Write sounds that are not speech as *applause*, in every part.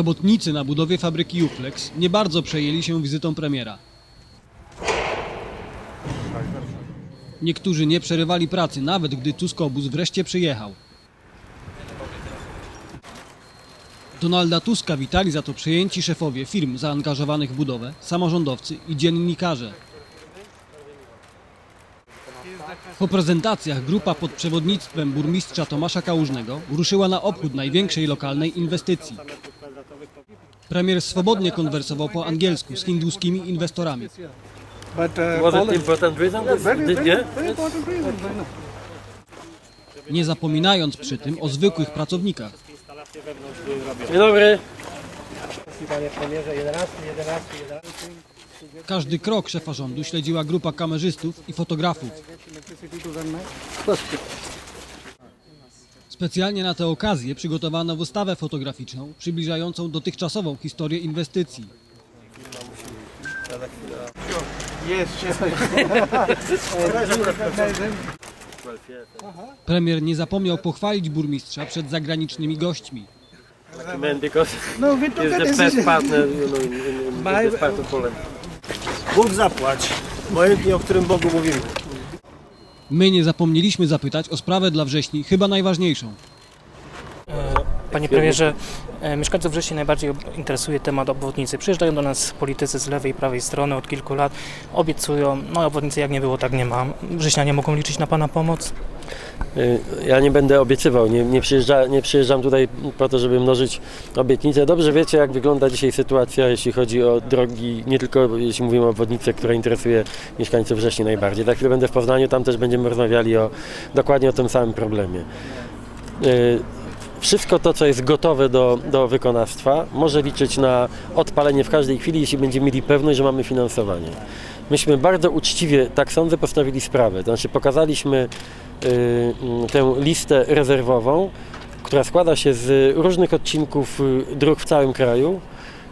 Robotnicy na budowie fabryki Juflex nie bardzo przejęli się wizytą premiera. Niektórzy nie przerywali pracy, nawet gdy Tuskobus wreszcie przyjechał. Donalda Tuska witali za to przejęci szefowie firm zaangażowanych w budowę, samorządowcy i dziennikarze. Po prezentacjach grupa pod przewodnictwem burmistrza Tomasza Kałużnego ruszyła na obchód największej lokalnej inwestycji. Premier swobodnie konwersował po angielsku z hinduskimi inwestorami. Was it important reason? yeah? nie zapominając przy tym o zwykłych pracownikach. Dzień dobry. Panie premierze, 11, 11, 11. Każdy krok szefa rządu śledziła grupa kamerzystów i fotografów. Specjalnie na tę okazję przygotowano wystawę fotograficzną przybliżającą dotychczasową historię inwestycji. Premier nie zapomniał pochwalić burmistrza przed zagranicznymi gośćmi. Man, because No, we took he's a the best decision. partner, you know, in, in, in My- this part of Poland. Bóg zapłać. Obojętnie o którym Bogu mówimy. My nie zapomnieliśmy zapytać o sprawę dla wrześni, chyba najważniejszą. Panie premierze, e, mieszkańców Wrześni najbardziej interesuje temat obwodnicy. Przyjeżdżają do nas politycy z lewej i prawej strony od kilku lat, obiecują, no obwodnicy jak nie było, tak nie ma. Wrześnianie mogą liczyć na Pana pomoc? Y, Ja nie będę obiecywał, nie, nie, przyjeżdża, nie przyjeżdżam tutaj po to, żeby mnożyć obietnice. Dobrze wiecie, jak wygląda dzisiaj sytuacja, jeśli chodzi o drogi, nie tylko jeśli mówimy o obwodnicę, która interesuje mieszkańców Wrześni najbardziej. Za chwilę będę w Poznaniu, tam też będziemy rozmawiali o, dokładnie o tym samym problemie. Wszystko to, co jest gotowe do, do wykonawstwa, może liczyć na odpalenie w każdej chwili, jeśli będziemy mieli pewność, że mamy finansowanie. Myśmy bardzo uczciwie, tak sądzę, postawili sprawę. To znaczy pokazaliśmy y, mm, tę listę rezerwową, która składa się z różnych odcinków y, dróg w całym kraju.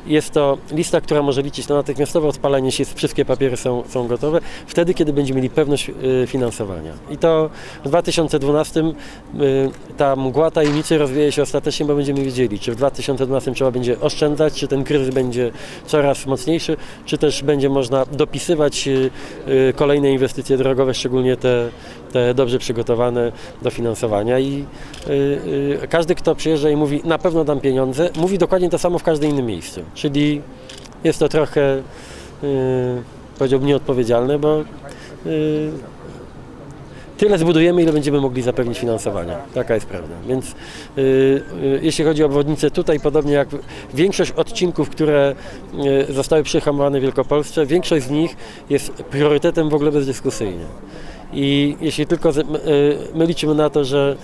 Jest to lista, która może liczyć na natychmiastowe odpalenie, jeśli wszystkie papiery są, są gotowe, wtedy, kiedy będziemy mieli pewność y, finansowania. I to w 2012 y, ta mgła tajemnicy rozwieje się ostatecznie, bo będziemy wiedzieli, czy w 2012 trzeba będzie oszczędzać, czy ten kryzys będzie coraz mocniejszy, czy też będzie można dopisywać y, kolejne inwestycje drogowe, szczególnie te dobrze przygotowane do finansowania. I y, y, każdy, kto przyjeżdża i mówi, na pewno dam pieniądze, mówi dokładnie to samo w każdym innym miejscu. Czyli jest to trochę, y, powiedziałbym, nieodpowiedzialne, bo tyle zbudujemy, ile będziemy mogli zapewnić finansowania. Taka jest prawda. Więc y, y, jeśli chodzi o obwodnicę, tutaj podobnie jak większość odcinków, które y, zostały przyhamowane w Wielkopolsce, większość z nich jest priorytetem w ogóle bezdyskusyjnie. I jeśli tylko y, my liczymy na to, że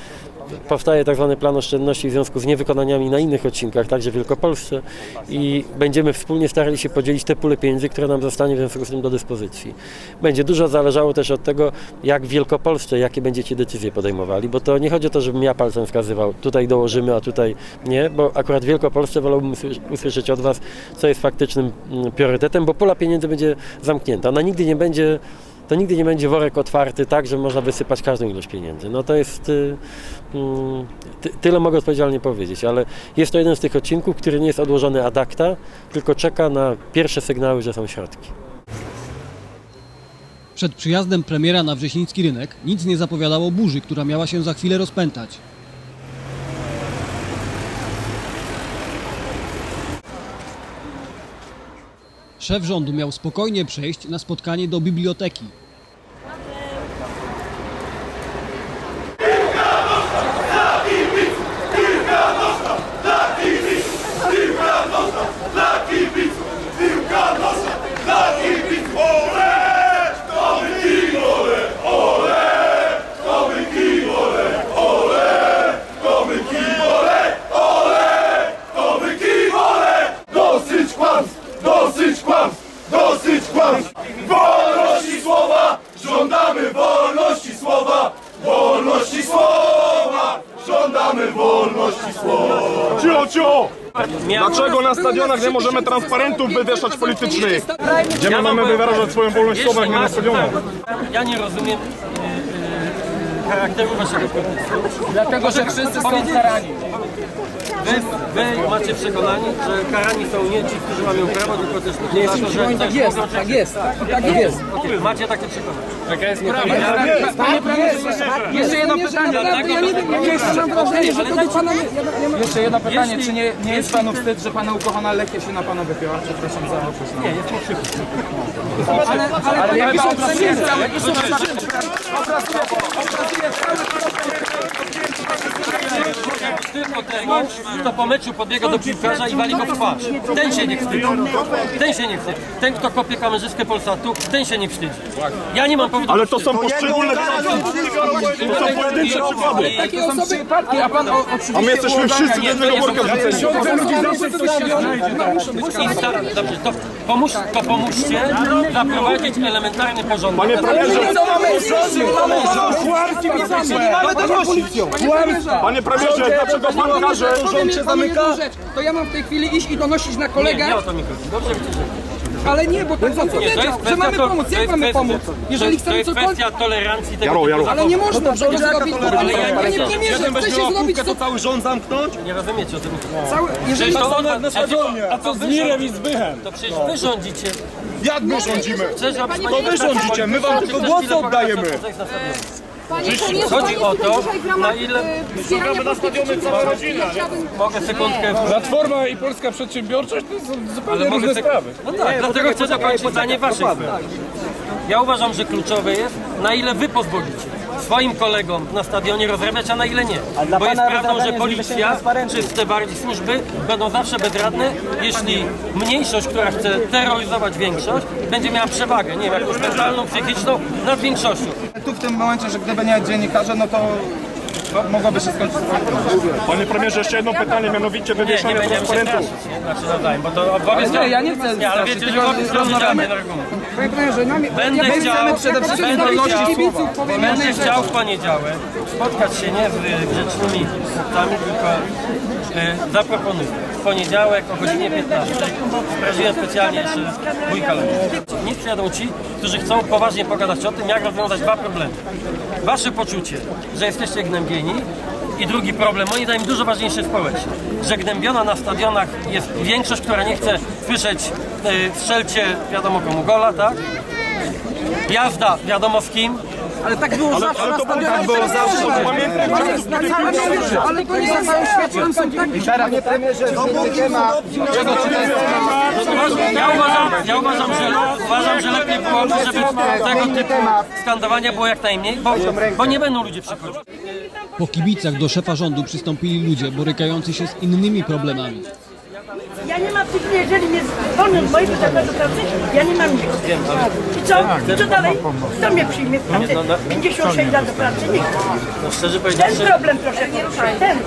powstaje tak zwany plan oszczędności w związku z niewykonaniami na innych odcinkach, także w Wielkopolsce i będziemy wspólnie starali się podzielić te pule pieniędzy, które nam zostanie w związku z tym do dyspozycji. Będzie dużo zależało też od tego, jak w Wielkopolsce, jakie będziecie decyzje podejmowali, bo to nie chodzi o to, żebym ja palcem wskazywał, tutaj dołożymy, a tutaj nie, bo akurat w Wielkopolsce wolałbym usłysz- usłyszeć od Was, co jest faktycznym mm, priorytetem, bo pula pieniędzy będzie zamknięta. Ona nigdy nie będzie to nigdy nie będzie worek otwarty tak, że można wysypać każdą ilość pieniędzy. No to jest, y, mm, ty, tyle mogę odpowiedzialnie powiedzieć, ale jest to jeden z tych odcinków, który nie jest odłożony ad acta, tylko czeka na pierwsze sygnały, że są środki. Przed przyjazdem premiera na wrześniński rynek nic nie zapowiadało burzy, która miała się za chwilę rozpętać. Szef rządu miał spokojnie przejść na spotkanie do biblioteki. Dosyć kłamstw! Dosyć kłamstw! Dosyć kłamstw! Wolności słowa! Żądamy wolności słowa! Wolności słowa! Żądamy wolności słowa! Cio, cio! Dlaczego na stadionach nie możemy transparentów wywieszać politycznych? Gdzie my mamy wyrażać swoją wolność słowa, jak nie na stadionach? Ja nie rozumiem. charakteru waszego protestu. Dlatego, że wszyscy są karani. Wy, wy macie przekonanie, że karani są nie ci, którzy łamią prawo, tylko też ludzie za to, że Tak jest, tak jest, tak jest. Macie takie przekonanie. Taka jest prawda. Jeszcze jedno pytanie. Ja nie wiem, jeszcze mam wrażenie, że to do pana... Jeszcze jedno pytanie, czy nie, nie jest panu wstyd, że pana ukochana Lekia się na pana wypiła? Przepraszam za określenie. Nie, jest przykro. Ale, ale, ale jakie są przyczyny? Jakie są przyczyny? Tylko tego, kto po meczu podbiega do piłkarza i wali go w twarz. Ten się nie wstydzi. Ten się nie wstydzi. Ten, kto kopie kamerzystkę Polsatu, ten się nie wstydzi. Ja nie mam powodu Ale to są poszczególne to są pojedyncze przykłady. Takie osoby przypadki, a pan oczywiście... A my jesteśmy wszyscy do jednego worka wrzuceni. Dobrze, to, pomóż, to pomóżcie zaprowadzić elementarny porządek. Panie premierze, panie premierze, dlaczego pan każe? Rząd się zamyka. Rzecz, to ja mam w tej chwili iść i donosić na kolegę, nie o to mi chodzi. Dobrze wiecie, że ale nie, bo tak to zapowiedział, jest że mamy to, pomóc. to Jak mamy pomóc? to, Jeżeli to chcemy jest cokolwiek... kwestia tolerancji tego Jaro. Ale nie można tego zrobić, bo Ale ja nie premierze, chce się zrobić co... cały rząd zamknąć? Nie rozumiecie o tym. Cały, jeżeli to, was- A co z Mirem i Zbychem? to przecież wy rządzicie. Jak my rządzimy? Chcesz, aby To wy rządzicie, my wam tylko głosy oddajemy. Chodzi o to, na ile Gramy na stadionie cała rodzina. mogę sekundkę. Platforma i polska przedsiębiorczość to są zupełnie różne sek- sprawy. No tak, dlatego chcę dokończyć zdanie waszych. Ja uważam, że kluczowe jest, na ile wy pozwolicie swoim kolegom na stadionie rozrabiać, a na ile nie. Bo jest prawdą, że policja czy te bardziej służby będą zawsze bezradne, jeśli mniejszość, która chce terroryzować większość, będzie miała przewagę, nie wiem, jakąś mentalną, psychiczną nad większością. Tu w tym momencie, że gdyby nie dziennikarze, no to no, mogłoby się skończyć Panie premierze, jeszcze jedno pytanie, mianowicie Nie, nie wywieszanie będziemy się transparentów. straszyć, nie? Znaczy nawzajem, bo to Nie, ja nie chcę Nie, ale wiecie, że tylko rozmawiamy. argument. Panie premierze, nami, Będę my chciał, chcemy przede wszystkim będę wolności chciał, kibiców. Będę chciał w poniedziałek spotkać się nie z grzecznymi punktami, tylko e, zaproponuję. Poniedziałek o godzinie 15 sprawiłem specjalnie jeszcze mój kalendarz. Nie przyjadą ci, którzy chcą poważnie pogadać o tym, jak rozwiązać dwa problemy. Wasze poczucie, że jesteście gnębieni i drugi problem, moim zdaniem dużo ważniejszy społecznie, że gnębiona na stadionach jest większość, która nie chce słyszeć e, strzelcie wiadomo komu gola, tak? Jazda wiadomo z kim, Ale tak było zawsze Ale na to stadionach. tak było zawsze. Pamiętam, To jest na całym świecie, ale to nie na całym świecie. Tam są tak... Ja uważam, ja uważam, że, uważam, że lepiej byłoby, żeby tego typu skandowania było jak najmniej, bo, bo nie będą ludzie przychodzić. Po kibicach do szefa rządu przystąpili ludzie borykający się z innymi problemami. Ja nie mam tych, jeżeli mnie zwolnią z mojego zakładu pracy, ja nie mam nic. I co? I co dalej? Kto mnie przyjmie w pracę? 56 lat do pracy? Nikt. No szczerze Ten powiedziawszy, problem proszę poruszyć, ten.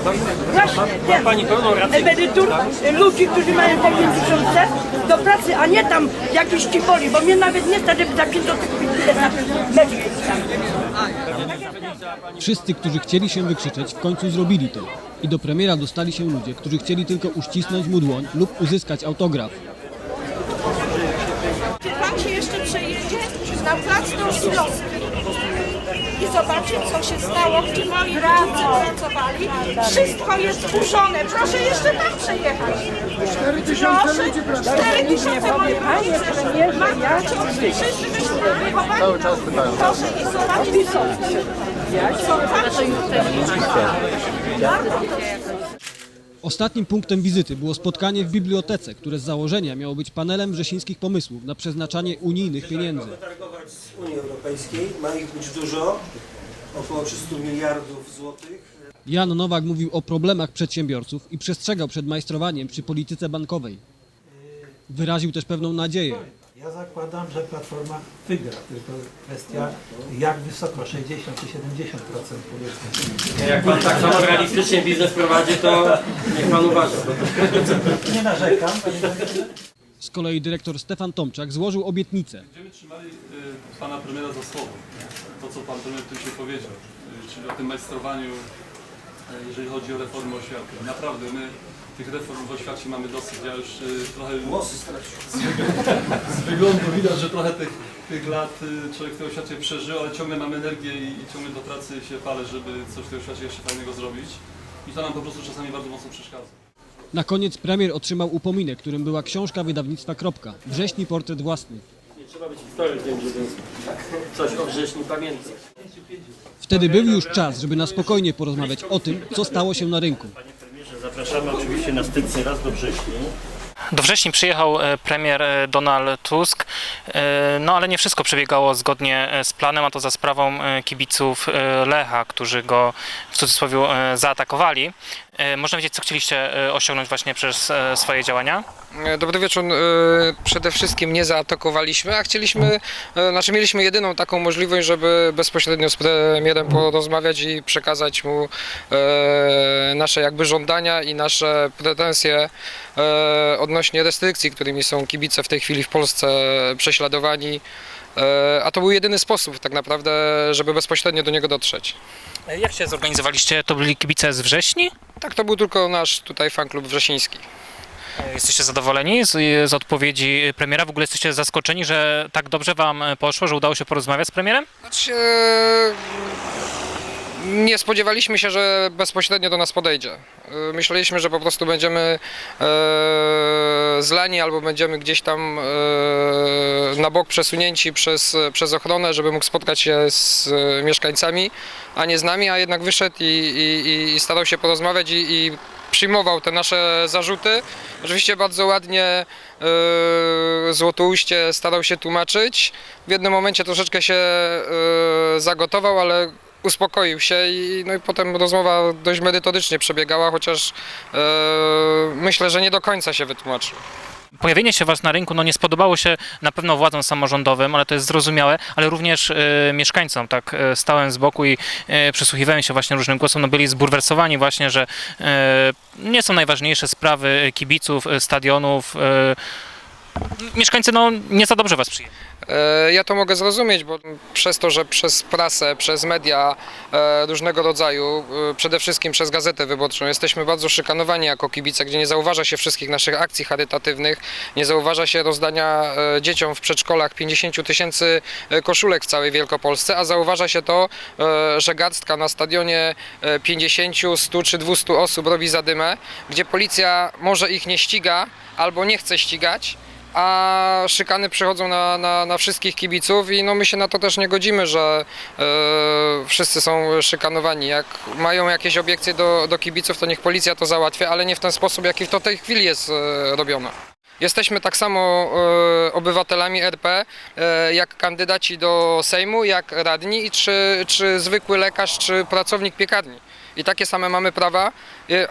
Właśnie, ten. pani pełną rację. Emerytur ludzi, którzy mają po 5 tysiące do pracy, a nie tam jakiś cipoli, bo mnie nawet nie stać, żeby za 5 złotych kupić bilet na mecz. Wszyscy, którzy chcieli się wykrzyczeć, w końcu zrobili to. I do premiera dostali się ludzie, którzy chcieli tylko uścisnąć mu dłoń lub uzyskać autograf. Czy pan się jeszcze przejedzie na plac Dorszlowski i zobaczy, co się stało, gdzie moi rodzice pracowali. Wszystko jest zburzone. Proszę jeszcze tam przejechać. 4 tysiące 4 tysiące moi rodzice. Matka, cioci, wszyscy byśmy wychowani. Cały czas pytają. Proszę i zobaczyć, co Ostatnim punktem wizyty było spotkanie w bibliotece, które z założenia miało być panelem wrzesińskich pomysłów na przeznaczanie unijnych pieniędzy. Unii Europejskiej, ma ich być dużo, około 300 miliardów złotych. Jan Nowak mówił o problemach przedsiębiorców i przestrzegał przed majstrowaniem przy polityce bankowej. Wyraził też pewną nadzieję. Ja zakładam, że Platforma wygra, tylko kwestia jak wysoko, 60 czy 70% powiedzmy. Jak pan tak samo realistycznie biznes prowadzi, to niech pan uważa. Nie narzekam, Z kolei dyrektor Stefan Tomczak złożył obietnicę. Będziemy trzymali y, pana premiera za słowo. To, co pan premier tu się powiedział, y, czyli o tym majstrowaniu, y, jeżeli chodzi o reformę oświaty. Naprawdę, my tych reform w oświacie mamy dosyć. Ja już y, trochę Głosy stracił. *laughs* z wyglądu widać, że trochę tych tych lat y, człowiek w tym oświacie przeżył, ale ciągle mam energię i, i ciągle do pracy się palę, żeby coś w tym oświacie jeszcze fajnego zrobić. I to nam po prostu czasami bardzo mocno przeszkadza. Na koniec premier otrzymał upominek, którym była książka wydawnictwa Kropka. Wrześni portret własny. Nie trzeba być historykiem, żeby coś o wrześniu pamiętać. Wtedy był już czas, żeby na spokojnie porozmawiać o tym, co stało się na rynku. Zapraszamy oczywiście na raz do września. Do wrześni przyjechał e, premier e, Donald Tusk, e, no ale nie wszystko przebiegało zgodnie z planem, a to za sprawą kibiców Lecha, którzy go w cudzysłowie zaatakowali. E, Można wiedzieć, co chcieliście e, osiągnąć właśnie przez e, swoje działania? Dobry wieczór. Przede wszystkim nie zaatakowaliśmy, a chcieliśmy, znaczy mieliśmy jedyną taką możliwość, żeby bezpośrednio z premierem porozmawiać i przekazać mu nasze jakby żądania i nasze pretensje odnośnie restrykcji, którymi są kibice w tej chwili w Polsce prześladowani. A to był jedyny sposób tak naprawdę, żeby bezpośrednio do niego dotrzeć. E, Jak się zorganizowaliście? To byli kibice z wrześni? Tak, to był tylko nasz tutaj fan klub wrzesiński. E, Jesteście zadowoleni z, z odpowiedzi premiera? W ogóle jesteście zaskoczeni, że tak dobrze wam e, poszło, że udało się porozmawiać z premierem? Znaczy, nie spodziewaliśmy się, że bezpośrednio do nas podejdzie. E, Myśleliśmy, że po prostu będziemy e, zlani albo będziemy gdzieś tam e, na bok przesunięci przez, przez ochronę, żeby mógł spotkać się z e, mieszkańcami, a nie z nami, a jednak wyszedł i, i, i starał się porozmawiać i, i przyjmował te nasze zarzuty. Oczywiście bardzo ładnie e, Złotouście starał się tłumaczyć. W jednym momencie troszeczkę się zagotował, ale uspokoił się i, no i potem rozmowa dość merytorycznie przebiegała, chociaż e, myślę, że nie do końca się wytłumaczył. Pojawienie się Was na rynku no nie spodobało się na pewno władzom samorządowym, ale to jest zrozumiałe, ale również e, mieszkańcom. Tak e, stałem z boku i e, przysłuchiwałem się właśnie różnym głosom. No byli zbulwersowani właśnie, że e, nie są najważniejsze sprawy kibiców, e, stadionów. E, mieszkańcy no nie za dobrze Was przyjęli. E, Ja to mogę zrozumieć, bo przez to, że przez prasę, przez media e, różnego rodzaju, e, przede wszystkim przez Gazetę Wyborczą, jesteśmy bardzo szykanowani jako kibice, gdzie nie zauważa się wszystkich naszych akcji charytatywnych, nie zauważa się rozdania dzieciom w przedszkolach 50 tysięcy koszulek w całej Wielkopolsce, a zauważa się to, że garstka na stadionie e, 50, 100 czy 200 osób robi zadymę, gdzie policja może ich nie ściga albo nie chce ścigać, a szykany przychodzą na, na, na wszystkich kibiców i no my się na to też nie godzimy, że e, wszyscy są szykanowani. Jak mają jakieś obiekcje do, do kibiców, to niech policja to załatwia, ale nie w ten sposób, jaki to w tej chwili jest e, robione. Jesteśmy tak samo e, obywatelami RP, e, jak kandydaci do Sejmu, jak radni, i czy, czy zwykły lekarz, czy pracownik piekarni. I takie same mamy prawa,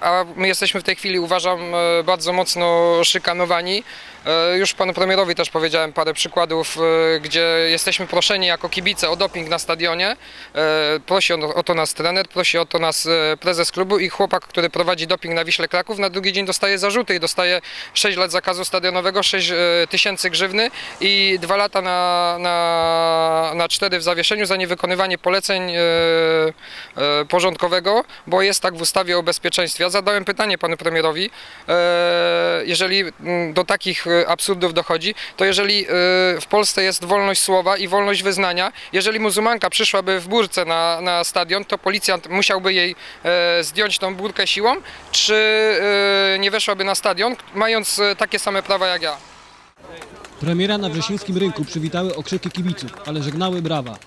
a my jesteśmy w tej chwili, uważam, e, bardzo mocno szykanowani. E, Już panu premierowi też powiedziałem parę przykładów, e, gdzie jesteśmy proszeni jako kibice o doping na stadionie. Prosi o to nas trener, prosi o to nas prezes klubu i chłopak, który prowadzi doping na Wiśle Kraków, na drugi dzień dostaje zarzuty i dostaje 6 lat zakazu stadionowego, 6 e, tysięcy grzywny i 2 lata na, na, na 4 w zawieszeniu za niewykonywanie poleceń porządkowego, bo jest tak w ustawie o bezpieczeństwie. Ja zadałem pytanie panu premierowi, e, jeżeli mm, do takich e, absurdów dochodzi, to jeżeli e, w Polsce jest wolność słowa i wolność wyznania, jeżeli muzułmanka przyszłaby w burce na, na stadion, to policjant musiałby jej zdjąć tą burkę siłą, czy nie weszłaby na stadion, mając takie same prawa jak ja? Premiera na wrzesińskim rynku przywitały okrzyki kibiców, ale żegnały brawa.